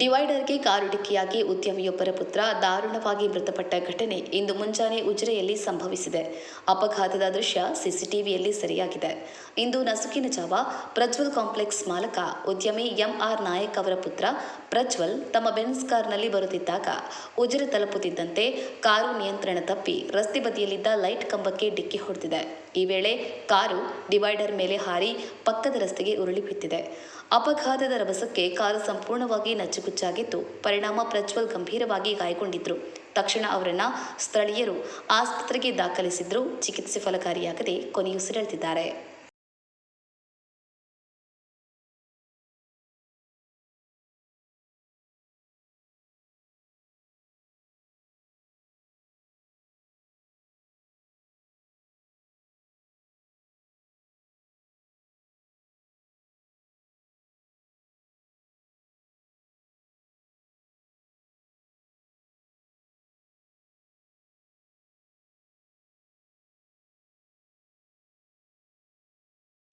ಡಿವೈಡರ್ಗೆ car ಡಿಕ್ಕಿಯಾಗಿ ಉದ್ಯಮಿಯೊಬ್ಬರ ಪುತ್ರ ದಾರುಣವಾಗಿ ಮೃತಪಟ್ಟ ಘಟನೆ ಇಂದು ಮುಂಜಾನೆ ಉಜಿರೆಯಲ್ಲಿ ಸಂಭವಿಸಿದೆ. ಅಪಘಾತದ ದೃಶ್ಯ ಸಿಸಿಟಿವಿಯಲ್ಲಿ ಸೆರೆಯಾಗಿದೆ. ಇಂದು ನಸುಕಿನ ಜಾವ ಪ್ರಜ್ವಲ್ ಕಾಂಪ್ಲೆಕ್ಸ್ ಮಾಲಕ ಉದ್ಯಮಿ ಎಂಆರ್ ನಾಯಕ್ ಅವರ ಪುತ್ರ ಪ್ರಜ್ವಲ್ ತಮ್ಮ ಬೆನ್ಸ್ ಕಾರ್ನಲ್ಲಿ ಬರುತ್ತಿದ್ದಾಗ ಉಜಿರೆ ತಲುಪುತ್ತಿದ್ದಂತೆ ಕಾರು ನಿಯಂತ್ರಣ ತಪ್ಪಿ ರಸ್ತೆ ಬದಿಯಲ್ಲಿದ್ದ ಲೈಟ್ ಕಂಬಕ್ಕೆ ಡಿಕ್ಕಿ ಹೊಡೆದಿದೆ. ಈ ವೇಳೆ ಕಾರು ಡಿವೈಡರ್ ಮೇಲೆ ಹಾರಿ ಪಕ್ಕದ ರಸ್ತೆಗೆ ಉರುಳಿ ಬಿದ್ದಿದೆ. ಅಪಘಾತದ ರಭಸಕ್ಕೆ ಕಾರು ಸಂಪೂರ್ಣವಾಗಿ ನಚ್ಚುಗುಚ್ಚಾಗಿದ್ದು ಪರಿಣಾಮ ಪ್ರಜ್ವಲ್ ಗಂಭೀರವಾಗಿ ಗಾಯಗೊಂಡಿದ್ರು. ತಕ್ಷಣ ಅವರನ್ನು ಸ್ಥಳೀಯರು ಆಸ್ಪತ್ರೆಗೆ ದಾಖಲಿಸಿದ್ರು. ಚಿಕಿತ್ಸೆ ಫಲಕಾರಿಯಾಗದೆ ಕೊನೆಯುಸಿರೆಳೆದಿದ್ದಾರೆ.